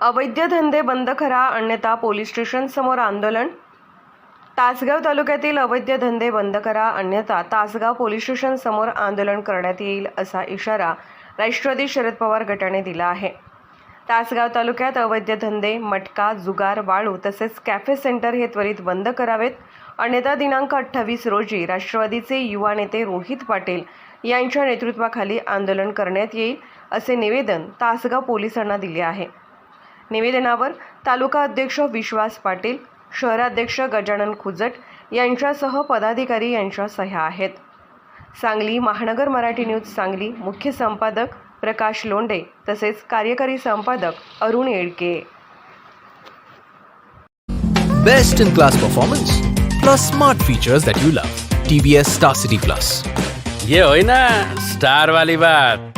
अवैध धंदे बंद करा अन्यथा पोलीस स्टेशन समोर आंदोलन. तासगाव तालुक्यातील अवैध धंदे बंद करा अन्यथा तासगाव पोलीस स्टेशन समोर आंदोलन करण्यात येईल असा इशारा राष्ट्रवादी शरद पवार गटाने दिला आहे. तासगाव तालुक्यात अवैध धंदे मटका जुगार वाळू तसेच कॅफे सेंटर हे त्वरित बंद करावेत. अन्यथा दिनांक अठ्ठावीस रोजी राष्ट्रवादीचे युवा नेते रोहित पाटील यांच्या नेतृत्वाखाली आंदोलन करण्यात येईल असे निवेदन तासगाव पोलिसांना दिले आहे. निवेदनावर तालुका अध्यक्ष विश्वास पाटील शहराध्यक्ष गजानन खुजट यांच्यासह पदाधिकारी यांच्या सह्या आहेत सांगली महानगर मराठी न्यूज सांगली मुख्य संपादक प्रकाश लोंडे तसेच कार्यकारी संपादक Arun Yedke Best in class performance plus smart features that you love. TVS Star City Plus. ये होई ना स्टार वाली बात